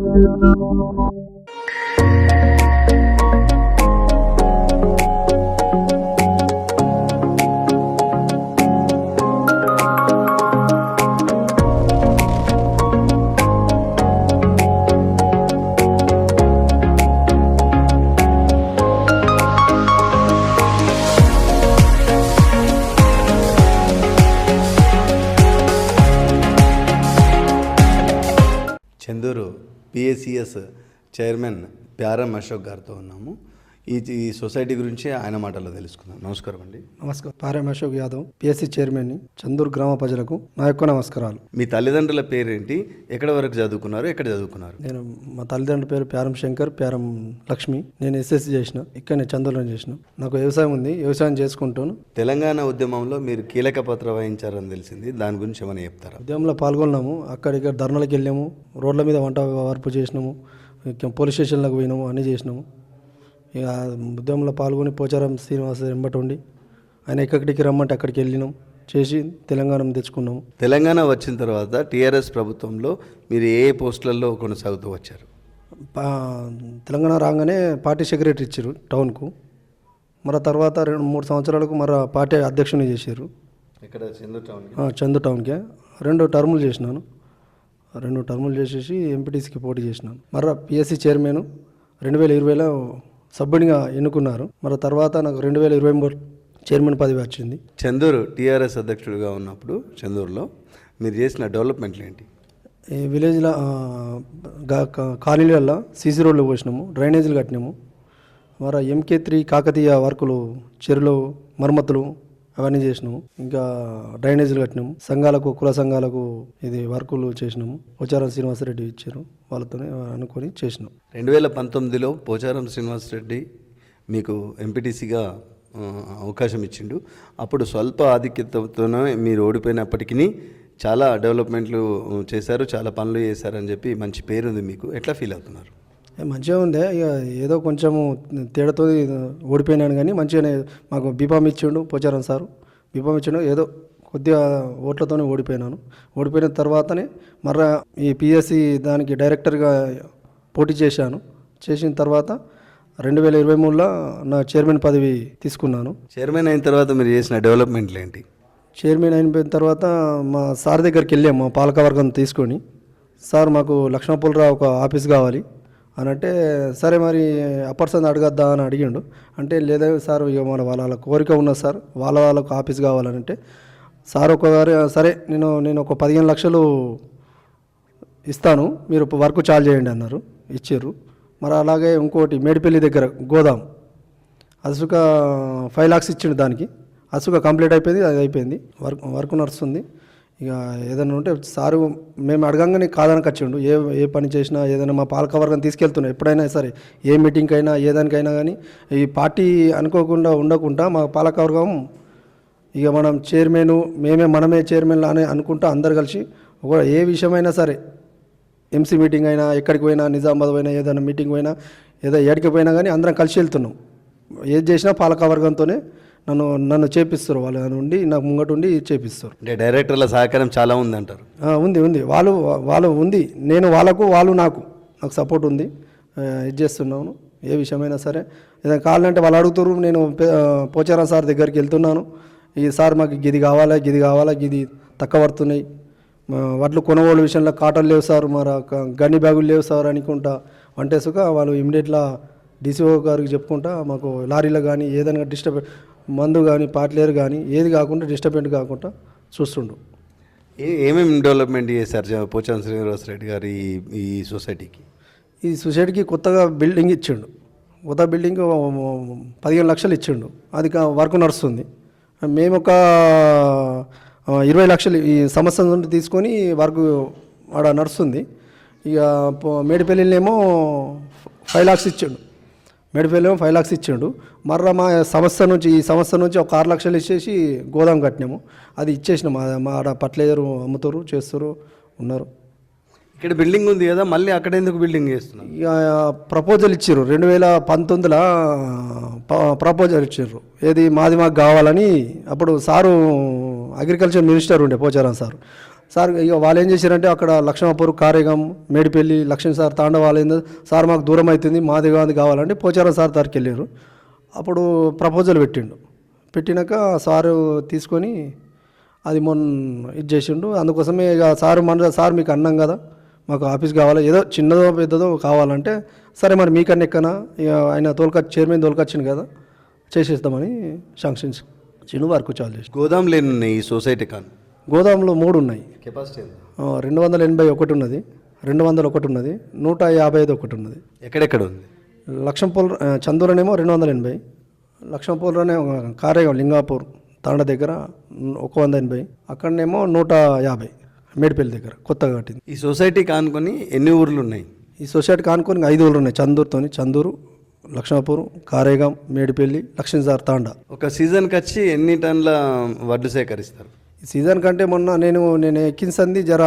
何だろうな。పిఏసిఎస్ chairman ప్యారం Ashok గారితో ఉన్నాము. ఈ ఈ సొసైటీ గురించి ఆయన మాటల్లో తెలుసుకుందాం. నమస్కారం అండి. నమస్కారం. పారాయణ అశోక్ యాదవ్ పిఎస్సి చైర్మన్ని చందూరు గ్రామ ప్రజలకు నా యొక్క నమస్కారాలు. మీ తల్లిదండ్రుల పేరేంటి? ఎక్కడ వరకు చదువుకున్నారు? ఎక్కడ చదువుకున్నారు? నేను మా తల్లిదండ్రుల పేరు ప్యారం శంకర్ ప్యారం లక్ష్మి. నేను ఎస్ఎస్సి చేసిన ఇక్కడనే చందూరులో చేసిన. నాకు వ్యవసాయం ఉంది వ్యవసాయం చేసుకుంటాను. తెలంగాణ ఉద్యమంలో మీరు కీలక పాత్ర వహించారని తెలిసింది. దాని గురించి ఏమైనా చెప్తారా? ఉద్యమంలో పాల్గొన్నాము. అక్కడిక్కడ ధర్నాలకు వెళ్ళాము. రోడ్ల మీద వంట వార్పు చేసినాము. పోలీస్ స్టేషన్లకు పోయినాము. అన్నీ చేసినాము. ఇక ఉద్యమంలో పాల్గొని పోచారం శ్రీనివాస వెంబట ఉండి ఆయన ఎక్కడికి రమ్మంటే అక్కడికి వెళ్ళినాం. చేసి తెలంగాణ తెచ్చుకున్నాము తెలంగాణ వచ్చిన తర్వాత టీఆర్ఎస్ ప్రభుత్వంలో మీరు ఏ పోస్టులలో కొనసాగుతూ వచ్చారు? పా తెలంగాణ రాగానే పార్టీ సెక్రటరీ ఇచ్చారు టౌన్కు. మరి తర్వాత రెండు మూడు సంవత్సరాలకు మరి పార్టీ అధ్యక్షుని చేశారు. ఇక్కడ చందూరు టౌన్ చందు టౌన్కే. రెండు టర్ములు చేసినాను. రెండు టర్ములు చేసేసి ఎంపీటీసీకి పోటీ చేసినాను. మర్ర పిఎస్సి చైర్మన్ రెండు వేల ఇరవైలో సభ్యునిగా ఎన్నుకున్నారు. మరి తర్వాత నాకు రెండు వేల ఇరవై మూడు చైర్మన్ పదవి వచ్చింది. చందూరు టీఆర్ఎస్ అధ్యక్షుడిగా ఉన్నప్పుడు చందూరులో మీరు చేసిన డెవలప్మెంట్లు ఏంటి? ఈ విలేజ్లో కాలనీలలో సీసీ రోడ్లు పోసినాము డ్రైనేజీలు కట్టినాము. మరి ఎంకే త్రీ కాకతీయ వర్కులు చెరువులు మరమ్మతులు అవన్నీ చేసినాము ఇంకా డ్రైనేజీలు కట్టినాము సంఘాలకు కుల సంఘాలకు ఇది వర్కులు చేసినాము పోచారం శ్రీనివాసరెడ్డి ఇచ్చారు. వాళ్ళతో అనుకొని చేసినాం. రెండు వేల పంతొమ్మిదిలో పోచారం శ్రీనివాసరెడ్డి మీకు ఎంపీటీసీగా అవకాశం ఇచ్చిండు. అప్పుడు స్వల్ప ఆధిక్యతతోనే మీరు ఓడిపోయినప్పటికీ చాలా డెవలప్మెంట్లు చేశారు చాలా పనులు చేశారని చెప్పి మంచి పేరుంది మీకు. ఎట్లా ఫీల్ అవుతున్నారు? మంచిగా ఉందే ఇక ఏదో కొంచెము తేడాతో ఓడిపోయినాను కానీ మంచిగానే మాకు బీఫామ్ ఇచ్చిండు పోచారం సారు. బీఫామ్ ఇచ్చిండు. ఏదో కొద్దిగా ఓట్లతోనే ఓడిపోయినాను. ఓడిపోయిన తర్వాతనే మర్రా ఈ పిఎస్సి దానికి డైరెక్టర్గా పోటీ చేశాను. చేసిన తర్వాత రెండు వేల ఇరవై మూడులో నా చైర్మన్ పదవి తీసుకున్నాను. చైర్మన్ అయిన తర్వాత మీరు చేసిన డెవలప్మెంట్లు ఏంటి? చైర్మన్ అయిపోయిన తర్వాత మా సార్ దగ్గరికి వెళ్ళాము మా పాలకవర్గం తీసుకొని. సార్ మాకు లక్ష్మణపులరావు ఒక ఆఫీస్ కావాలి. అని అంటే సరే మరి అప్పర్సన్ అడగద్దా అని అడిగిండు. అంటే లేదా సార్ ఇక మన వాళ్ళ వాళ్ళ కోరిక ఉన్నది సార్ వాళ్ళ వాళ్ళకు ఆఫీస్ కావాలనంటే సార్ ఒకగారు సరే నేను నేను ఒక పదిహేను లక్షలు ఇస్తాను మీరు వర్క్ చాలు చేయండి అన్నారు. ఇచ్చారు. మరి అలాగే ఇంకోటి మేడిపల్లి దగ్గర గోదాం. అసుక ఫైవ్ లాక్స్ ఇచ్చిండు దానికి. అసుక కంప్లీట్ అయిపోయింది అది అయిపోయింది. వర్క్ వర్క్ నడుస్తుంది. ఇక ఏదైనా ఉంటే సారు మేము అడగంగానే కాదానికి ఏ ఏ పని చేసినా ఏదైనా మా పాలకవర్గం తీసుకెళ్తున్నాం. ఎప్పుడైనా సరే ఏ మీటింగ్కి అయినా ఏ దానికైనా కానీ ఈ పార్టీ అనుకోకుండా ఉండకుండా మా పాలకవర్గం ఇక మనం చైర్మన్ మేమే మనమే చైర్మన్ అని అనుకుంటా అందరు కలిసి ఒక ఏ విషయమైనా సరే ఎంసీ మీటింగ్ అయినా ఎక్కడికి పోయినా నిజామాబాద్ పోయినా ఏదైనా మీటింగ్ పోయినా ఏదో ఎక్కడికి పోయినా కానీ అందరం కలిసి వెళ్తున్నాం. ఏది చేసినా పాలకవర్గంతోనే నన్ను నన్ను చేపిస్తారు వాళ్ళు ఉండి నాకు ముంగట ఉండి చేపిస్తారు. అంటే డైరెక్టర్ల సహకారం చాలా ఉందంటారు. ఆ, ఉంది ఉంది. వాళ్ళు వాళ్ళు ఉంది. నేను వాళ్ళకు వాళ్ళు నాకు. నాకు సపోర్ట్ ఉంది. ఇది చేస్తున్నాను. ఏ విషయమైనా సరే. ఏదైనా కావాలంటే వాళ్ళు అడుగుతారు. నేను పోచారం సార్ దగ్గరికి వెళ్తున్నాను. ఈ సార్ మాకు గిది కావాలా గిది కావాలా గిది తక్కువ పడుతున్నాయి మా వడ్లు కొనుగోలు విషయంలో కాటన్లు లేవు సార్. మరి గన్ని బ్యాగులు లేవు సార్ అనుకుంటా. వంటేసుక వాళ్ళు ఇమీడియట్లా డీసీఓ గారికి చెప్పుకుంటా మాకు లారీలో కానీ ఏదైనా డిస్టర్బ్ మందు కానీ పాట్లేరు కానీ ఏది కాకుండా డిస్టర్బెంట్ కాకుండా చూస్తుండు. ఏ ఏమేమి డెవలప్మెంట్ చేశారు పోచారం శ్రీనివాసరెడ్డి గారు ఈ ఈ సొసైటీకి? ఈ సొసైటీకి కొత్తగా బిల్డింగ్ ఇచ్చిండు. కొత్త బిల్డింగ్ పదిహేను లక్షలు ఇచ్చిండు. అది వర్క్ నడుస్తుంది. మేము ఒక ఇరవై లక్షలు ఈ సంవత్సరం నుండి తీసుకొని వర్క్ ఆడ నడుస్తుంది. ఇక మేడిపల్లినేమో ఫైవ్ లాక్స్ ఇచ్చిండు. మేడిపల్లి ఫైవ్ లాక్స్ ఇచ్చిండు. మర్ర మా సంవత్సరం నుంచి ఈ సంవత్సరం నుంచి ఒక ఆరు లక్షలు ఇచ్చేసి గోదాం కట్టినాము. అది ఇచ్చేసినాం. మా ఆడ పట్లేరు అమ్ముతారు చేస్తారు ఉన్నారు. ఇక్కడ బిల్డింగ్ ఉంది కదా మళ్ళీ అక్కడ ఎందుకు బిల్డింగ్ చేస్తున్నారు? ఇక ప్రపోజల్ ఇచ్చారు రెండు వేల పంతొమ్మిదిలో ప్రపోజల్ ఇచ్చారు ఏది మాది మాకు కావాలని అప్పుడు సారు అగ్రికల్చర్ మినిస్టర్ ఉండే పోచారం సార్. సార్ ఇక వాళ్ళు ఏం చేశారంటే అక్కడ లక్ష్మాపూర్ కారేగాం మేడిపల్లి లక్ష్మణ్ సార్ తాండవ వాళ్ళు ఏందో సార్ మాకు దూరం అవుతుంది మాది కాదు కావాలంటే పోచారం సార్ దగ్గరికి వెళ్ళారు అప్పుడు ప్రపోజల్ పెట్టిండు. పెట్టినాక సారు తీసుకొని అది మొన్న ఇది చేసిండు. అందుకోసమే ఇక సార్ మన సార్ మీకు అన్నాం కదా మాకు ఆఫీస్ కావాలి ఏదో చిన్నదో పెద్దదో కావాలంటే సరే మరి మీకన్నా ఎక్కనా? ఇక ఆయన తోలుకొచ్చి చైర్మన్ తోలుకొచ్చింది కదా చేసేస్తామని శాంక్షన్స్ చిన్న వర్క్ చాలు చేసి గోదాం లేని ఉన్నాయి ఈ సొసైటీ కాన్ గోదాంలో మూడు ఉన్నాయి. కెపాసిటీ ఎంత? రెండు వందల ఎనభై ఒకటి ఉన్నది రెండు వందల ఒకటి ఉన్నది నూట యాభై ఐదు ఒకటి ఉన్నది. ఎక్కడెక్కడ ఉంది? లక్ష్మపూల్ చందూరనేమో రెండు వందల ఎనభై. లక్ష్మపూర్లోనే కారేగాం లింగాపూర్ తాండ దగ్గర ఒక వంద ఎనభై. అక్కడనేమో నూట యాభై మేడిపల్లి దగ్గర కొత్తగా కట్టింది. ఈ సొసైటీ కానుకొని ఎన్ని ఊర్లు ఉన్నాయి ఈ సొసైటీ కానుకొని ఐదు ఊళ్ళు ఉన్నాయి చందూరుతోని చందూరు లక్ష్మాపూర్ కారేగాం మేడిపల్లి లక్ష్మీసార్ తాండా. ఒక సీజన్కి వచ్చి ఎన్ని టన్నుల వడ్లు సేకరిస్తారు? ఈ సీజన్ కంటే మొన్న నేను నేను ఎక్కిన సంది జర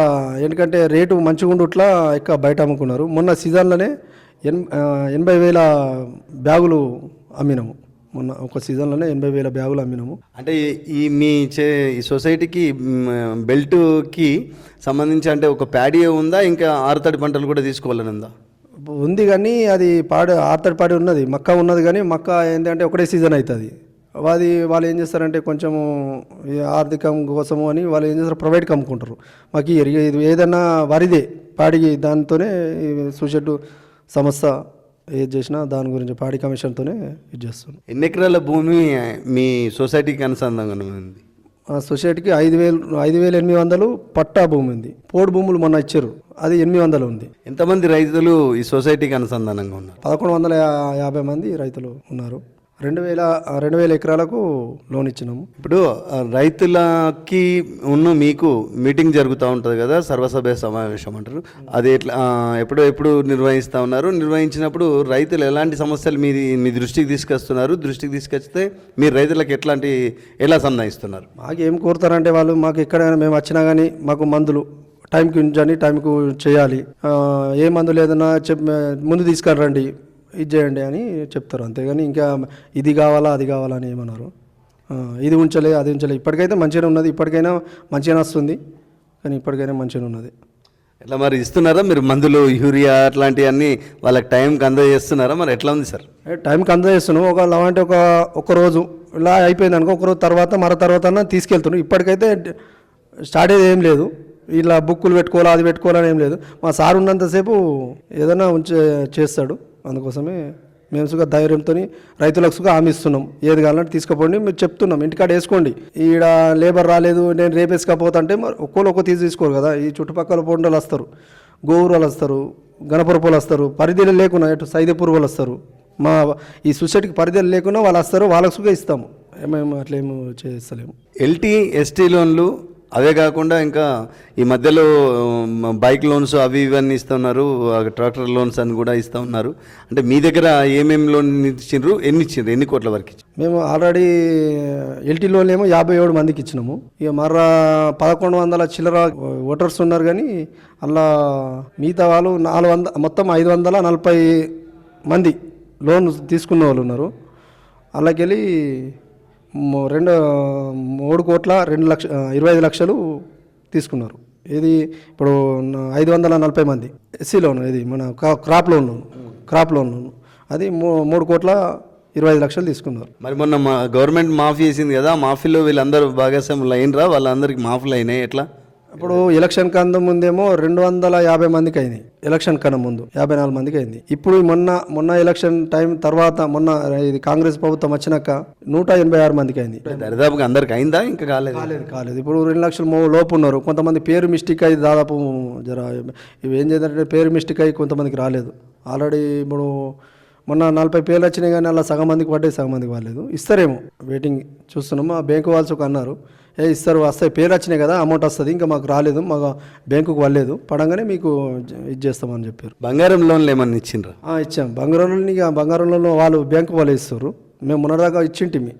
ఎందుకంటే రేటు మంచిగా ఉండుట్లా ఎక్కువ బయట అమ్ముకున్నారు. మొన్న సీజన్లోనే ఎన్ ఎనభై వేల బ్యాగులు అమ్మినాము. మొన్న ఒక సీజన్లోనే ఎనభై వేల బ్యాగులు అమ్మినాము. అంటే ఈ- మీ చే ఈ సొసైటీకి బెల్ట్కి సంబంధించి అంటే ఒక ప్యాడీ ఉందా? ఇంకా ఆరుతడి పంటలు కూడా తీసుకోవాలని ఉందా ఉంది కానీ అది పాడి ఆర్తడి పాడి ఉన్నది. మక్క ఉన్నది కానీ మక్క ఏంటంటే ఒకటే సీజన్ అవుతుంది అది వాళ్ళు ఏం చేస్తారంటే కొంచెము ఆర్థికం కోసము అని వాళ్ళు ఏం చేస్తారు? ప్రైవేట్కి అమ్ముకుంటారు. మాకు ఏదన్నా వరిదే పాడికి దానితోనే సూసెట్ సంస్థ ఏది చేసినా దాని గురించి పాడి కమిషన్తోనే ఇది చేస్తున్నాం ఎన్ని ఎకరాల భూమి మీ సొసైటీకి అనుసంధానంగా ఉంది? ఆ సొసైటీకి ఐదు వేలు ఐదు వేల ఎనిమిది వందలు పట్టా భూమి ఉంది. పోడు భూములు మొన్న ఇచ్చారు. అది ఎనిమిది వందలు ఉంది. ఎంతమంది రైతులు ఈ సొసైటీకి అనుసంధానంగా ఉన్నారు? పదకొండు వందల యాభై మంది రైతులు ఉన్నారు. రెండు వేల రెండు వేల ఎకరాలకు లోన్ ఇచ్చినాము. ఇప్పుడు రైతులకి ఉన్న మీకు మీటింగ్ జరుగుతూ ఉంటుంది కదా సర్వసభ్య సమావేశం అంటారు. అది ఎట్లా ఎప్పుడు ఎప్పుడు నిర్వహిస్తూ ఉన్నారు. నిర్వహించినప్పుడు రైతులు ఎలాంటి సమస్యలు మీ మీ దృష్టికి తీసుకొస్తున్నారు? దృష్టికి తీసుకొస్తే మీరు రైతులకు ఎట్లాంటి ఎలా సంధాయిస్తున్నారు మాకు ఏం కోరుతారంటే వాళ్ళు మాకు ఎక్కడైనా మేము వచ్చినా కానీ మాకు మందులు టైంకి ఉంచండి టైంకి చేయాలి. ఏ మందులు ఏదైనా చెప్ ముందు తీసుకెళ్ళండి. ఇది చేయండి అని చెప్తారు. అంతేగాని ఇంకా ఇది కావాలా అది కావాలా అని ఏమన్నారు ఇది ఉంచలే అది ఉంచలే. ఇప్పటికైతే మంచిగానే ఉన్నది. ఇప్పటికైనా మంచిగానే వస్తుంది. కానీ ఇప్పటికైనా మంచిగానే ఉన్నది. ఎట్లా మరి ఇస్తున్నారా మీరు మందులు యూరియా అట్లాంటివన్నీ వాళ్ళకి టైంకి అందజేస్తున్నారా? మరి ఎట్లా ఉంది సార్? టైంకి అందజేస్తున్నాం. ఒక అంటే ఒక ఒక రోజు. ఇలా అయిపోయింది అనుకో ఒక రోజు తర్వాత మరో తర్వాత తీసుకెళ్తున్నాం. ఇప్పటికైతే స్టార్ట్ అయ్యేది ఏం లేదు. ఇలా బుక్కులు పెట్టుకోవాలా అది పెట్టుకోవాలని ఏం లేదు. మా సార్ ఉన్నంతసేపు ఏదైనా ఉంచే చేస్తాడు. అందుకోసమే మేము సుగా ధైర్యంతో రైతులకు సుగా హామీ ఇస్తున్నాం. ఏది కావాలంటే తీసుకుపోండి మీరు చెప్తున్నాం. ఇంటికాడ వేసుకోండి. ఈడ లేబర్ రాలేదు నేను రేపు అంటే మరి ఒక్కోళ్ళు ఒక్కో తీసి తీసుకోరు కదా. ఈ చుట్టుపక్కల పొండలు వస్తారు గోవురాలు వస్తారు గణపురపు వస్తారు పరిధిలో లేకుండా ఎటు సైదపూర్ వస్తారు మా ఈ సొసైటీకి పరిధిలో లేకుండా వాళ్ళు వస్తారు వాళ్ళకు సుగా ఇస్తాము. మేము అట్లేము చేస్తలేము. ఎల్టీ ఎస్టీ లోన్లు అవే కాకుండా ఇంకా ఈ మధ్యలో బైక్ లోన్స్ అవి ఇవన్నీ ఇస్తున్నారు ట్రాక్టర్ లోన్స్ అని కూడా ఇస్తూ ఉన్నారు. అంటే మీ దగ్గర ఏమేమి లోన్ ఇచ్చిండ్రు ఎన్ని ఇచ్చిండ్రు ఎన్ని కోట్ల వరకు ఇచ్చిండ్రు మేము ఆల్రెడీ ఎల్టీ లోన్ ఏమో యాభై ఏడు మందికి ఇచ్చినాము. ఇక మర్రా పదకొండు వందల చిల్లర ఓటర్స్ ఉన్నారు కానీ అలా మిగతా వాళ్ళు నాలుగు వంద మొత్తం ఐదు వందల నలభై మంది లోన్ తీసుకున్న వాళ్ళు ఉన్నారు. అలాగెళ్ళి రెండు మూడు కోట్ల రెండు లక్ష ఇరవై ఐదు లక్షలు తీసుకున్నారు. ఇది ఇప్పుడు ఐదు వందల నలభై మంది ఎస్సీ లోన్ ఇది మన crop loan loan crop loan. Loan అది మూ- మూడు కోట్ల ఇరవై ఐదు లక్షలు తీసుకున్నారు. మరి మొన్న మా గవర్నమెంట్ మాఫీ చేసింది కదా మాఫీలో వీళ్ళందరూ భాగస్వాములు అయినరా? వాళ్ళందరికీ మాఫీలు అయినాయి ఎట్లా? ఇప్పుడు ఎలక్షన్ కన్నా ముందేమో రెండు వందల యాభై మందికి అయింది ఎలక్షన్ కన్నా ముందు యాభై నాలుగు మందికి అయింది ఇప్పుడు మొన్న మొన్న ఎలక్షన్ టైం తర్వాత మొన్న ఇది కాంగ్రెస్ ప్రభుత్వం వచ్చినాక నూట ఎనభై ఆరు మందికి అయింది దరిదాపుగా అందరికి అయిందా? ఇంకా కాలేదు. కాలేదు కాలేదు. ఇప్పుడు రెండు లక్షల మో లోపు ఉన్నారు. కొంతమంది పేరు మిస్టేక్ అయ్యి దాదాపు జర ఇవి ఏం చేద్దంటే పేరు మిస్టేక్ అయ్యి కొంతమందికి రాలేదు. ఆల్రెడీ ఇప్పుడు మొన్న నలభై పేర్లు వచ్చినాయి కానీ అలా సగం మందికి పడ్డాయి సగం మందికి పడలేదు. ఇస్తారేమో వెయిటింగ్ చూస్తున్నాము ఆ బ్యాంకు వాళ్ళు ఒక అన్నారు. ఏ ఇస్తారు వస్తాయి పేరు వచ్చినాయి కదా అమౌంట్ వస్తుంది ఇంకా మాకు రాలేదు మాకు బ్యాంకుకు పడలేదు పడంగానే మీకు ఇది చేస్తామని చెప్పారు. బంగారం లోన్లు ఏమన్నా ఇచ్చిండ్రా? ఇచ్చాం. బంగారంలో ఇక బంగారంలో వాళ్ళు బ్యాంకు వాళ్ళే ఇస్తారు. మేము మొన్నదాకా ఇచ్చింటిమి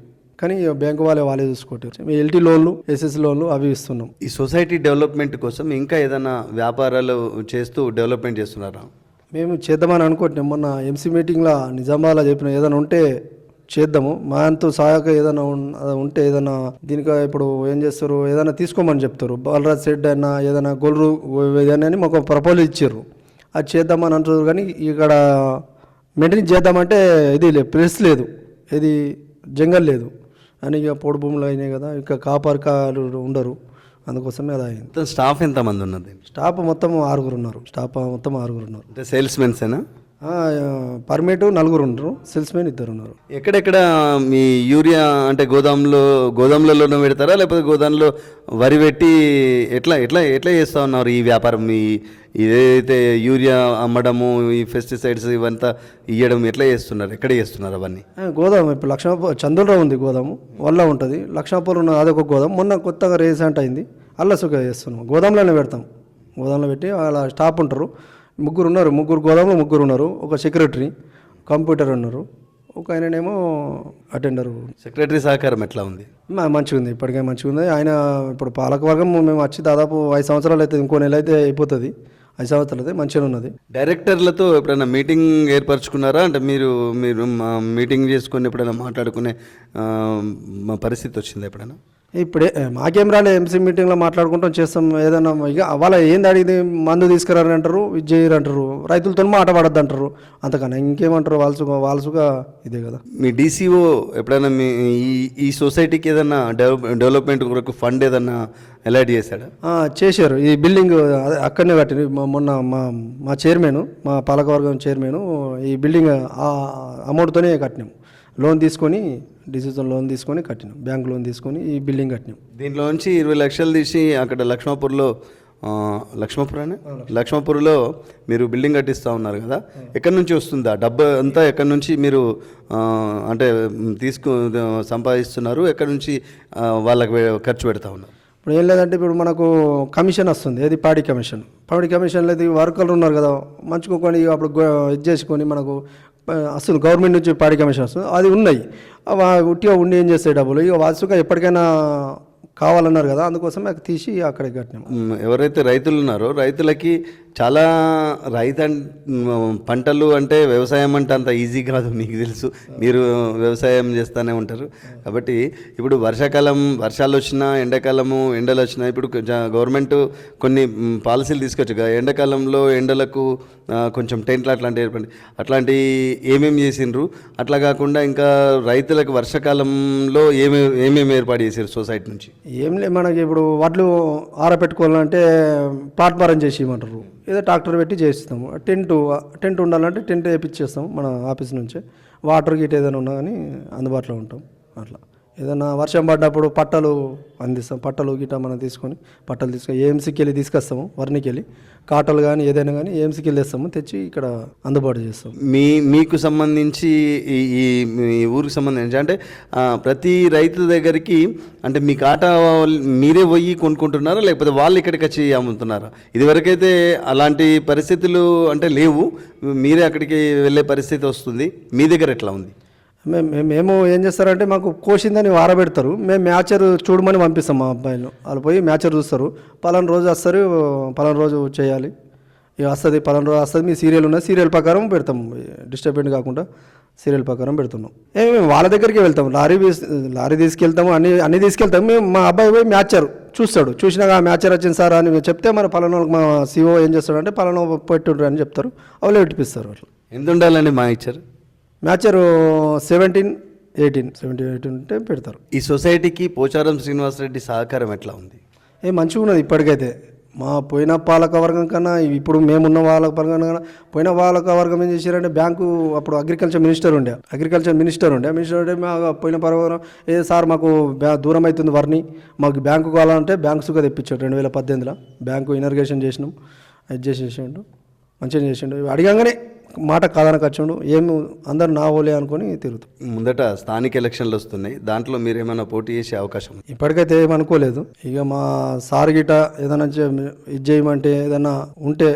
కానీ బ్యాంకు వాళ్ళే వాళ్ళే చూసుకుంటారు. మేము ఎల్టీ లోన్లు ఎస్ఎస్ లోన్లు అవి ఇస్తున్నాం. ఈ సొసైటీ డెవలప్మెంట్ కోసం ఇంకా ఏదైనా వ్యాపారాలు చేస్తూ డెవలప్మెంట్ చేస్తున్నారా? మేము చేద్దామని అనుకుంటున్నాం. మొన్న ఎంసీ మీటింగ్లో నిజామాబాద్లో చెప్పిన ఏదైనా ఉంటే చేద్దాము. మా అంత సహాయక ఏదైనా ఉంటే ఏదైనా దీనికి ఇప్పుడు ఏం చేస్తారు? ఏదైనా తీసుకోమని చెప్తారు. బాలరాజ్ సెడ్ అయినా ఏదైనా గొల్లు ఏదైనా అని మాకు ప్రపోజల్ ఇచ్చారు. అది చేద్దామని అంటారు కానీ ఇక్కడ మెయింటైన్ చేద్దామంటే ఇది లేదు. ప్లేస్ లేదు. ఇది జంగల్ లేదు. అని ఇక పొడి భూములు అయినాయి కదా. ఇక కాపరికాలు ఉండరు. అందుకోసమే అది అయింది. స్టాఫ్ ఎంతమంది ఉన్నది? స్టాఫ్ మొత్తం ఆరుగురు ఉన్నారు. స్టాఫ్ మొత్తం ఆరుగురు ఉన్నారు. అంటే సేల్స్ మెన్సేనా? పర్మిట్ నలుగురు ఉన్నారు సేల్స్మెన్ ఇద్దరు ఉన్నారు. ఎక్కడెక్కడ మీ యూరియా అంటే గోదాంలో గోదాంలలోనే పెడతారా? లేకపోతే గోదాంలో వరి పెట్టి ఎట్లా ఎట్లా ఎట్లా చేస్తూ ఉన్నారు ఈ వ్యాపారం? మీ ఇదైతే యూరియా అమ్మడము ఈ పెస్టిసైడ్స్ ఇవంతా ఇవ్వడం ఎట్లా చేస్తున్నారు? ఎక్కడ చేస్తున్నారు అవన్నీ? గోదాము ఇప్పుడు లక్ష్మాపూర్ చందులరావు ఉంది గోదాము వల్ల ఉంటుంది. లక్ష్మాపూర్ ఉన్న అదొక గోదాం మొన్న కొత్తగా రీసెంట్ అయింది. అల్ల సుఖ చేస్తున్నాం. గోదాంలోనే పెడతాం. గోదాంలో పెట్టి వాళ్ళ స్టాఫ్ ఉంటారు. ముగ్గురు ఉన్నారు ముగ్గురు గోదాంలో ముగ్గురు ఉన్నారు ఒక సెక్రటరీ కంప్యూటర్ ఉన్నారు ఒక ఆయననేమో అటెండరు. సెక్రటరీ సహకారం ఎట్లా ఉంది? మంచిగా ఉంది ఇప్పటికే మంచిగా ఉంది ఆయన ఇప్పుడు పాలకవర్గం మేము వచ్చి దాదాపు ఐదు సంవత్సరాలు అయితే ఇంకో నెల అయితే అయిపోతుంది. ఐదు సంవత్సరాలు అయితే మంచిగా ఉన్నది. డైరెక్టర్లతో ఎప్పుడైనా మీటింగ్ ఏర్పరచుకున్నారా? అంటే మీరు మీరు మీటింగ్ చేసుకొని ఎప్పుడైనా మాట్లాడుకునే పరిస్థితి వచ్చిందా ఎప్పుడైనా? ఇప్పుడే మాకేం రాలే ఎంసీ మీటింగ్లో మాట్లాడుకుంటాం చేస్తాం ఏదైనా ఇక వాళ్ళ ఏంది అడిగింది మందు తీసుకురారని అంటారు ఇది చేయరు అంటారు రైతులతో మాట పడద్దు అంటారు అంతకన్నా ఇంకేమంటారు వాళ్ళసుగా వాళ్ళసుగా ఇదే కదా. మీ డీసీఓ ఎప్పుడైనా మీ ఈ ఈ సొసైటీకి ఏదైనా డెవలప్ డెవలప్మెంట్ కొరకు ఫండ్ ఏదన్నా అలాట్ చేశాడా? చేశారు. ఈ బిల్డింగ్ అక్కడనే కట్టింది మొన్న మా మా చైర్మన్ మా పాలకవర్గం చైర్మన్ ఈ బిల్డింగ్ అమౌంట్తోనే కట్టినాం. లోన్ తీసుకొని డిసిజన్ లోన్ తీసుకొని కట్టినాం. బ్యాంక్ లోన్ తీసుకొని ఈ బిల్డింగ్ కట్టినాం. దీంట్లో నుంచి ఇరవై లక్షలు తీసి అక్కడ లక్ష్మాపూర్లో ఆ, లక్ష్మాపూర్ లక్ష్మాపూర్లో మీరు బిల్డింగ్ కట్టిస్తూ ఉన్నారు కదా. ఎక్కడి నుంచి వస్తుందా డబ్బు అంతా? ఎక్కడి నుంచి మీరు ఆ, అంటే తీసుకు సంపాదిస్తున్నారు? ఎక్కడి నుంచి ఆ, వాళ్ళకి ఖర్చు పెడతా ఉన్నారు? ఇప్పుడు ఏం లేదంటే ఇప్పుడు మనకు కమిషన్ వస్తుంది. ఏది? పాడి కమిషన్. పాడి కమిషన్లో ఇది వర్కర్లు ఉన్నారు కదా. మంచుకోకొని అప్పుడు ఇది చేసుకొని మనకు అసలు వస్తుంది గవర్నమెంట్ నుంచి పాడి కమిషన్ వస్తుంది అది ఉన్నాయి. ఉట్టిగా ఉండి ఏం చేస్తాయి డబ్బులు? ఇక వాసుగా ఎప్పటికైనా కావాలన్నారు కదా అందుకోసమే అది తీసి అక్కడికి కట్టినాం. ఎవరైతే రైతులు ఉన్నారో రైతులకి చాలా రైతు పంటలు అంటే వ్యవసాయం అంటే అంత ఈజీ కాదు మీకు తెలుసు. మీరు వ్యవసాయం చేస్తూనే ఉంటారు. కాబట్టి ఇప్పుడు వర్షాకాలం వర్షాలు వచ్చినా ఎండాకాలము ఎండలు వచ్చినా ఇప్పుడు గవర్నమెంట్ కొన్ని పాలసీలు తీసుకొచ్చు కదా. ఎండాకాలంలో ఎండలకు కొంచెం టెంట్లు అట్లాంటివి ఏర్పడి అట్లాంటి ఏమేమి చేసిండ్రు? అట్లా కాకుండా ఇంకా రైతులకు వర్షాకాలంలో ఏమేమి ఏమేమి ఏర్పాటు చేశారు సొసైటీ నుంచి? ఏం లేదు మనకి ఇప్పుడు వడ్లు ఆరబెట్టుకోవాలంటే ప్లాట్ఫారం చేసి ఇవ్వమంటారు. ఏదో ట్రాక్టర్ పెట్టి చేస్తాము టెంట్ టెంట్ ఉండాలంటే టెంట్ వేపించేస్తాం మన ఆఫీస్ నుంచే. వాటర్ గీట్ ఏదైనా ఉన్నా కానీ అందుబాటులో ఉంటాం. అట్లా. ఏదైనా వర్షం పడ్డప్పుడు పట్టలు అందిస్తాం. పట్టలు గిట్ట మనం తీసుకొని పట్టలు తీసుకొని ఏఎంసీకి వెళ్ళి తీసుకొస్తాము వర్ణికి వెళ్ళి. కాటలు కానీ ఏదైనా కానీ ఏఎంసీకి వెళ్ళి తెస్తాము తెచ్చి ఇక్కడ అందుబాటు చేస్తాం మీ మీకు సంబంధించి ఈ ఈ ఊరికి సంబంధించి అంటే ప్రతి రైతు దగ్గరికి అంటే మీ కాట వాళ్ళు మీరే పోయి కొనుక్కుంటున్నారా? లేకపోతే వాళ్ళు ఇక్కడికి వచ్చి అమ్ముతున్నారా? ఇదివరకైతే అలాంటి పరిస్థితులు అంటే లేవు. మీరే అక్కడికి వెళ్ళే పరిస్థితి వస్తుంది. మీ దగ్గర ఎట్లా ఉంది? మేము మేము- ఏం చేస్తారంటే మాకు కోసిందని వారబెడతారు. మేము మ్యాచర్ చూడమని పంపిస్తాం మా అబ్బాయిలు వాళ్ళు పోయి మ్యాచర్ చూస్తారు. పలానా రోజు వస్తారు పలానా రోజు చేయాలి. ఇక వస్తుంది పలానా రోజు వస్తుంది. మీ సీరియల్ ఉన్నది సీరియల్ ప్రకారం పెడతాం. డిస్టర్బెంట్ కాకుండా సీరియల్ ప్రకారం పెడుతున్నాం. మేము వాళ్ళ దగ్గరికి వెళ్తాం. లారీ లారీ తీసుకెళ్తాము అన్ని అన్ని తీసుకెళ్తాము మేము మా అబ్బాయి పోయి మ్యాచర్ చూస్తాడు. చూసినాక ఆ మ్యాచర్ వచ్చింది సార్ అని చెప్తే మరి పలానా మా సీఓ ఏం చేస్తాడంటే పలానా పెట్టుండ్రు అని చెప్తారు. అవి పెట్టిపిస్తారు అట్లా. ఎంత ఉండాలండి మా ఇచ్చారు? మ్యాచర్ సెవెంటీన్ ఎయిటీన్ సెవెంటీన్ ఎయిటీన్ ఉంటే పెడతారు. ఈ సొసైటీకి పోచారం శ్రీనివాసరెడ్డి సహకారం ఎట్లా ఉంది? ఏ మంచిగా ఉన్నది ఇప్పటికైతే. మా పోయిన పాలక వర్గం కన్నా ఇప్పుడు మేమున్న పాలక వర్గం కన్నా పోయిన పాలక వర్గం ఏం చేశారంటే బ్యాంకు అప్పుడు అగ్రికల్చర్ మినిస్టర్ ఉండే. అగ్రికల్చర్ మినిస్టర్ ఉండే. మినిస్టర్ ఉంటే మా పోయిన పర్వం ఏ సార్ మాకు బ్యా దూరం అవుతుంది వర్ని. మాకు బ్యాంకు కావాలంటే బ్యాంకు సుఖ తెప్పించాడు రెండు వేల పద్దెనిమిదిలో. బ్యాంకు ఇనర్గేషన్ చేసినాం. అది చేసేసిండు. మంచిగా చేసిండు. అడిగానే మాట కాదనకు వచ్చిండు. ఏం అందరు నా ఓలే అనుకొని తిరుగుతాం. ముందట స్థానిక ఎలక్షన్లు వస్తున్నాయి. దాంట్లో మీరు ఏమైనా పోటీ చేసే అవకాశం ఉంది? ఇప్పటికైతే ఏమనుకోలేదు ఇక మా సార్ గిట ఏదైనా ఇది చేయమంటే ఏదైనా ఉంటే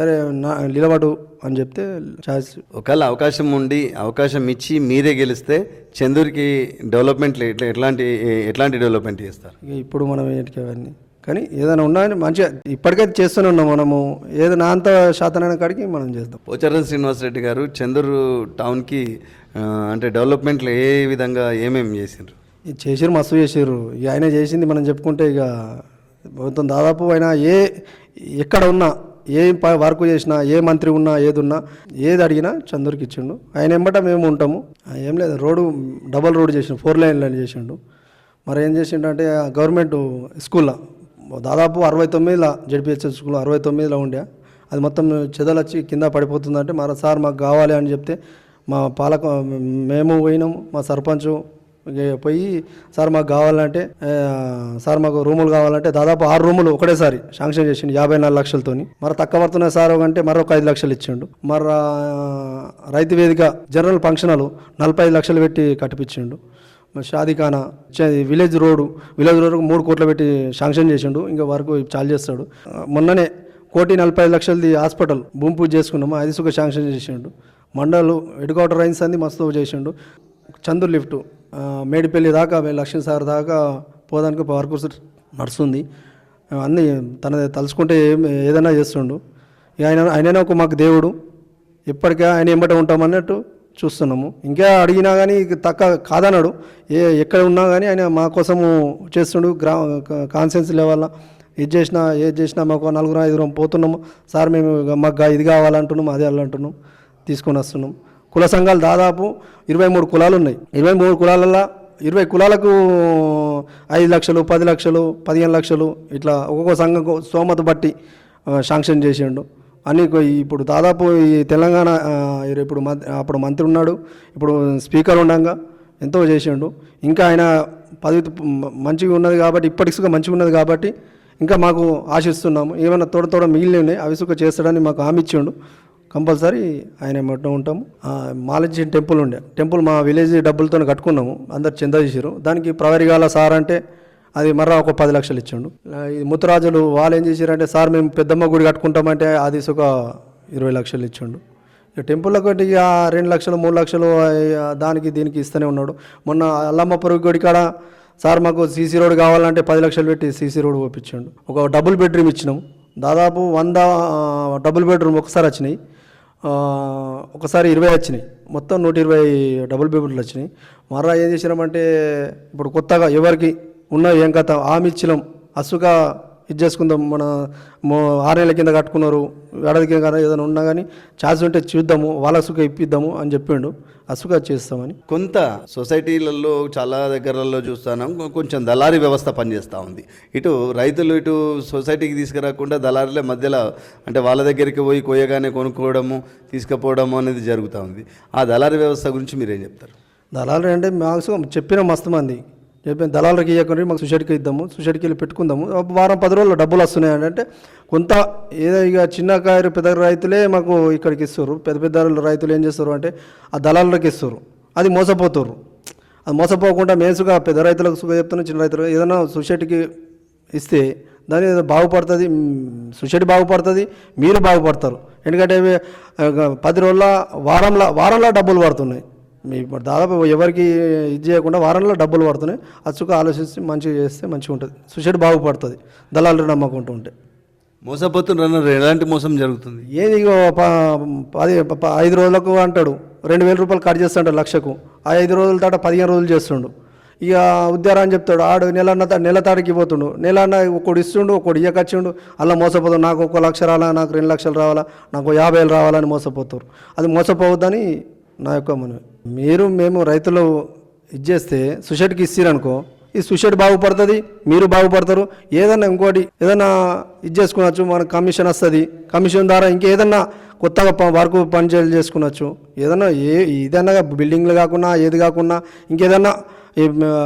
అరే నా నిలబడు అని చెప్తే ఛాయిస్ ఒకవేళ అవకాశం ఉండి అవకాశం ఇచ్చి మీరే గెలిస్తే చందూరికి డెవలప్మెంట్ ఎట్లా ఎట్లాంటి ఎట్లాంటి డెవలప్మెంట్ చేస్తారు? ఇప్పుడు మనం ఏంటికి అవన్నీ? కానీ ఏదైనా ఉన్నా కానీ మంచిగా ఇప్పటికైతే చేస్తూనే ఉన్నాం మనము. ఏదైనా అంత శాతమైన కాడికి మనం చేద్దాం. పోచారం శ్రీనివాసరెడ్డి గారు చందూరు టౌన్కి అంటే డెవలప్మెంట్లో ఏ విధంగా ఏమేమి చేసిండ్రు? ఇది చేసిర్రు మస్తు చేసిర్రు. ఇక ఆయన చేసింది మనం చెప్పుకుంటే ఇక మొత్తం దాదాపు ఆయన ఏ ఎక్కడ ఉన్నా ఏ వర్క్ చేసినా ఏ మంత్రి ఉన్నా ఏది ఉన్నా ఏది అడిగినా చందూరికి ఇచ్చిండు. ఆయన ఎంబట మేము ఉంటాము. ఏం లేదు రోడ్డు డబల్ రోడ్ చేసిండు ఫోర్ లైన్ లైన్ చేసిండు. మరి ఏం చేసిండు అంటే గవర్నమెంట్ స్కూల్లో దాదాపు అరవై తొమ్మిదిలో జడ్పిహెచ్ఎస్ స్కూల్ అరవై తొమ్మిదిలో ఉండే. అది మొత్తం చెదలు వచ్చి కింద పడిపోతుందంటే మరో సార్ మాకు కావాలి అని చెప్తే మా పాలక మేము పోయినాము మా సర్పంచ్ పోయి సార్ మాకు కావాలంటే సార్ మాకు రూములు కావాలంటే దాదాపు ఆరు రూములు ఒకటేసారి శాంక్షన్ చేసిండు యాభై నాలుగు లక్షలతోని. మరి తక్కువ పడుతున్నాయి సార్ అంటే మరొక ఐదు లక్షలు ఇచ్చిండు. మరి రైతు వేదిక జనరల్ ఫంక్షన్లు నలభై ఐదు లక్షలు పెట్టి కట్టిపించిండు షాదిఖానా చ- విలేజ్ రోడ్డు విలేజ్ రోడ్ మూడు కోట్లు పెట్టి శాంక్షన్ చేసిండు ఇంకా వరకు చాలు చేస్తాడు. మొన్ననే కోటి నలభై ఐదు లక్షలది హాస్పిటల్ భూమి పూజ చేసుకున్నాము అది సుఖ శాంక్షన్ చేసిండు. మండలు హెడ్ రైన్స్ అంది మస్తు చేసిండు. చందూర్ లిఫ్ట్ మేడిపల్లి దాకా లక్ష్మీ సార్ దాకా పోదానికి వర్క్ నడుస్తుంది. అన్నీ తన తలుచుకుంటే ఏదైనా చేస్తుండు. ఇక ఆయన ఆయననే ఒక మాకు దేవుడు. ఇప్పటికే ఆయన ఎంబట ఉంటామన్నట్టు చూస్తున్నాము. ఇంకా అడిగినా కానీ తక్క కాదన్నాడు. ఏ ఎక్కడ ఉన్నా కానీ ఆయన మా కోసము చేస్తుండు. గ్రా కాన్సెన్స్ లెవెల్ ఇది చేసినా ఏది చేసినా మాకు నలుగురం ఐదుగురం పోతున్నాము. సార్ మేము మాకు ఇది కావాలంటున్నాం అదే అంటున్నాం తీసుకొని వస్తున్నాం కుల సంఘాలు దాదాపు ఇరవై మూడు కులాలు ఉన్నాయి. ఇరవై మూడు కులాలలో ఇరవై కులాలకు ఐదు లక్షలు పది లక్షలు పదిహేను లక్షలు ఇట్లా ఒక్కొక్క సంఘం స్తోమత బట్టి శాంక్షన్ చేసిండు. అని ఇప్పుడు దాదాపు ఈ తెలంగాణ ఇప్పుడు అప్పుడు మంత్రి ఉన్నాడు ఇప్పుడు స్పీకర్ ఉండగా ఎంతో చేసిండు. ఇంకా ఆయన పదవి మంచిగా ఉన్నది కాబట్టి ఇప్పటికి మంచిగా ఉన్నది కాబట్టి ఇంకా మాకు ఆశిస్తున్నాము. ఏమైనా తోడ తోడ మిగిలినాయి ఉన్నాయి అవి సుఖ చేస్తాడని మాకు హామీ ఇచ్చిండు. కంపల్సరీ ఆయన మొట్టం ఉంటాము. మాలజీ టెంపుల్ ఉండే. టెంపుల్ మా విలేజ్ డబ్బులతో కట్టుకున్నాము. అందరు చందా చేసారు దానికి ప్రవరిగాల సార్ అంటే అది మర్రా ఒక పది లక్షలు ఇచ్చిండు. ఈ ముత్తరాజులు వాళ్ళు ఏం చేశారంటే సార్ మేము పెద్దమ్మ గుడి కట్టుకుంటామంటే అది ఒక ఇరవై లక్షలు ఇచ్చిండు. టెంపుల్లో టెంపుల్లకు ఇక రెండు లక్షలు మూడు లక్షలు దానికి దీనికి ఇస్తూనే ఉన్నాడు. మొన్న అల్లమ్మపురం గుడి కాడ సార్ మాకు సీసీ రోడ్ కావాలంటే పది లక్షలు పెట్టి సీసీ రోడ్ ఒప్పించాడు ఒక డబుల్ బెడ్రూమ్ ఇచ్చినాము దాదాపు వంద డబుల్ బెడ్రూమ్ ఒకసారి వచ్చినాయి. ఒకసారి ఇరవై వచ్చినాయి. మొత్తం నూట ఇరవై డబుల్ బెడ్రూమ్లు వచ్చినాయి. మరలా ఏం చేసినామంటే ఇప్పుడు కొత్తగా ఎవరికి ఉన్న ఏం కథ? హామీ ఇచ్చినాం. అసుగా ఇది చేసుకుందాం. మన ఆరు నెలల కింద కట్టుకున్నారు. ఏడాది కింద కదా ఏదైనా ఉన్నా కానీ ఛార్జ్ ఉంటే చూద్దాము. వాళ్ళ సుఖ ఇప్పిద్దాము అని చెప్పిండు. అసుగా చేస్తామని. కొంత సొసైటీలలో చాలా దగ్గరలలో చూస్తున్నాం. కొ- కొంచెం దళారీ వ్యవస్థ పనిచేస్తూ ఉంది. ఇటు రైతులు ఇటు సొసైటీకి తీసుకురాకుండా దళారులే మధ్యలో అంటే వాళ్ళ దగ్గరికి పోయి కొయ్యగానే కొనుక్కోవడము తీసుకుపోవడము అనేది జరుగుతూ ఉంది. ఆ దళారీ వ్యవస్థ గురించి మీరేం చెప్తారు? దళాలు అంటే మాకు చెప్పిన మస్తు మంది చెప్పాను దళాలకి ఇవ్వకుండా మాకు సుసైడ్కి ఇద్దాము సుసైడ్కి వెళ్ళి పెట్టుకుందాము. వారం పది రోజుల్లో డబ్బులు వస్తున్నాయి అంటే కొంత ఏదో ఇక చిన్న కాయలు పెద్ద రైతులే మాకు ఇక్కడికి ఇస్తారు. పెద్ద పెద్ద రైతులు ఏం చేస్తారు అంటే ఆ దళాలకి ఇస్తారు. అది మోసపోతారు అది మోసపోకుండా మేసుగా పెద్ద రైతులకు సుఖ చెప్తున్నా చిన్న రైతులకు ఏదైనా సొసైటీకి ఇస్తే దాని బాగుపడుతుంది సొసైటీ బాగుపడుతుంది మీరు బాగుపడతారు. ఎందుకంటే పది రోజుల వారంలో వారంలో డబ్బులు పడుతున్నాయి. ఇప్పుడు దాదాపు ఎవరికి ఇది చేయకుండా వారంలో డబ్బులు పడుతున్నాయి. అచ్చుక ఆలోచించి మంచిగా చేస్తే మంచిగా ఉంటుంది. సొసైటీ బాగుపడుతుంది. దళాలు నమ్మకుంటూ ఉంటే. మోసపోతున్నారు ఎలాంటి మోసం జరుగుతుంది? ఏది పది ఐదు రోజులకు అంటాడు. రెండు వేల రూపాయలు కట్ చేస్తాడు లక్షకు. ఆ ఐదు రోజుల తాట పదిహేను రోజులు చేస్తుండు. ఇక ఉద్యారా అని చెప్తాడు. ఆడు నెల అన్న నెల తాడికి పోతుండు. నెల అన్న ఒకడు ఇస్తుండు ఒకడు ఇయ్యకొచ్చిండు అలా మోసపోతాడు. నాకు ఒక లక్ష రావాలా నాకు రెండు లక్షలు రావాలా నాకు యాభై వేలు రావాలని మోసపోతారు. అది మోసపోవద్దని నా యొక్క మనం మీరు మేము రైతులు ఇది చేస్తే ఇచ్చిరనుకో ఈ సొసైటీ బాగుపడుతుంది మీరు బాగుపడతారు ఏదన్నా ఇంకోటి ఏదన్నా ఇది చేసుకునొచ్చు మనకు కమిషన్ వస్తుంది కమిషన్ ద్వారా ఇంకేదన్నా కొత్తగా వర్క్ పని చేయాలి చేసుకునొచ్చు ఏదన్నా ఏ ఏదన్నా బిల్డింగ్లు కాకుండా ఏది కాకుండా ఇంకేదన్నా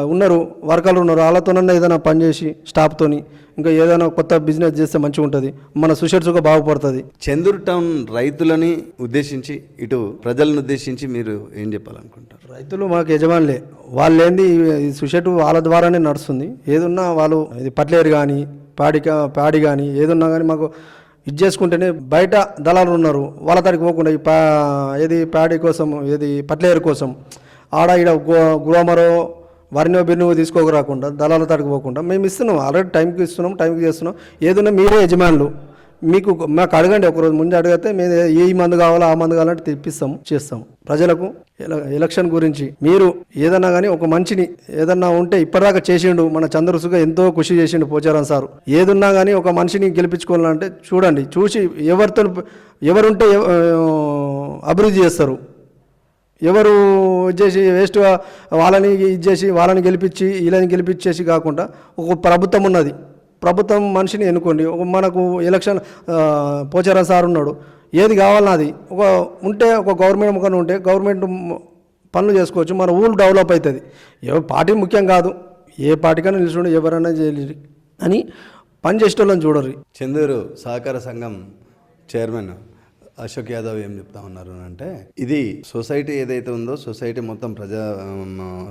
ఉన్నారు వర్కర్లు ఉన్నారు వాళ్ళతోనన్నా ఏదైనా పని చేసి స్టాఫ్తోని ఇంకా ఏదైనా కొత్త బిజినెస్ చేస్తే మంచిగా ఉంటుంది. మన సుఖ బాగుపడుతుంది. చందూరు టౌన్ రైతులని ఉద్దేశించి ఇటు ప్రజలను ఉద్దేశించి మీరు ఏం చెప్పాలనుకుంటారు రైతులు మాకు యజమానులే. వాళ్ళు ఏంది ఈ సుషెట్ వాళ్ళ ద్వారానే నడుస్తుంది. ఏదున్నా వాళ్ళు ఇది పట్లేరు కానీ పాడి కా- పాడి కానీ ఏదున్నా కానీ మాకు ఇది చేసుకుంటేనే బయట దళాలు ఉన్నారు. వాళ్ళ తడికి పోకుండా ఈ పా ఏది ప్యాడీ కోసం ఏది పట్లేరు కోసం ఆడ ఈడ గో గ్రోమరో వారిని బిన్ను తీసుకోకరాకుండా దళాల తడకపోకుండా మేము ఇస్తున్నాం ఆల్రెడీ టైంకి ఇస్తున్నాం టైంకి చేస్తున్నాం. ఏదైనా మీరే యజమానులు. మీకు మాకు అడగండి ఒకరోజు ముందు అడిగితే మేము ఏ మందు కావాలో ఆ మందు కావాలంటే తెప్పిస్తాము చేస్తాము ప్రజలకు ఎలక్షన్ గురించి మీరు ఏదన్నా కానీ ఒక మంచిని ఏదన్నా ఉంటే ఇప్పటిదాకా చేసిండు మన చంద్రసుగా ఎంతో కృషి చేసిండు పోచారం సారు. ఏదున్నా కానీ ఒక మనిషిని గెలిపించుకోవాలంటే చూడండి చూసి ఎవరితో ఎవరుంటే అభివృద్ధి చేస్తారు. ఎవరు ఇచ్చేసి వేస్ట్ వాళ్ళని ఇచ్చేసి వాళ్ళని గెలిపించి వీళ్ళని గెలిపించేసి కాకుండా ఒక ప్రభుత్వం ఉన్నది. ప్రభుత్వం మనిషిని ఎన్నుకోండి. ఒక మనకు ఎలక్షన్ పోచారా సార్ ఉన్నాడు. ఏది కావాలన్నా అది. ఒక ఉంటే ఒక గవర్నమెంట్ ముఖం ఉంటే గవర్నమెంట్ పనులు చేసుకోవచ్చు. మన ఊరు డెవలప్ అవుతుంది. ఏ పార్టీ ముఖ్యం కాదు. ఏ పార్టీకైనా నిలుచుండే ఎవరైనా చేయలేరు అని పని చేసేటోళ్ళని చూడరు. చందూరు సహకార సంఘం చైర్మన్. అశోక్ యాదవ్ ఏం చెప్తా ఉన్నారు అంటే ఇది సొసైటీ ఏదైతే ఉందో సొసైటీ మొత్తం ప్రజా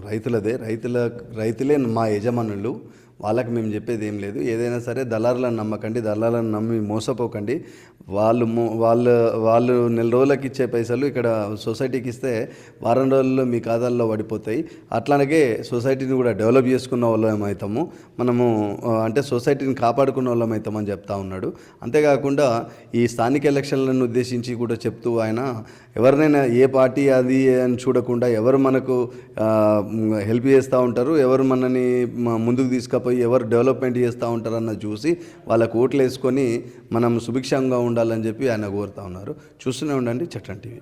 రైతులదే. రైతుల రైతులే మా యజమానులు. వాళ్ళకి మేము చెప్పేది ఏం లేదు. ఏదైనా సరే దళారులను నమ్మకండి దళాలను నమ్మి మోసపోకండి. వాళ్ళు మో- వాళ్ళు వాళ్ళు నెల రోజులకి ఇచ్చే పైసలు ఇక్కడ సొసైటీకి ఇస్తే వారం రోజుల్లో మీ ఖాతాల్లో పడిపోతాయి. అట్లాగే సొసైటీని కూడా డెవలప్ చేసుకున్న వాళ్ళం అవుతాము మనము అంటే సొసైటీని కాపాడుకున్న వాళ్ళం అవుతామని చెప్తా ఉన్నాడు. అంతేకాకుండా ఈ స్థానిక ఎలక్షన్లను ఉద్దేశించి కూడా చెప్తూ ఆయన ఎవరినైనా ఏ పార్టీ అది అని చూడకుండా ఎవరు మనకు హెల్ప్ చేస్తూ ఉంటారు ఎవరు మనని ముందుకు తీసుకుపోయి ఎవరు డెవలప్మెంట్ చేస్తూ ఉంటారన్న చూసి వాళ్ళకు ఓట్లు వేసుకొని మనం సుభిక్షంగా ఉండాలని చెప్పి ఆయన కోరుతా ఉన్నారు. చూస్తూనే ఉండండి చట్టం టీవీ.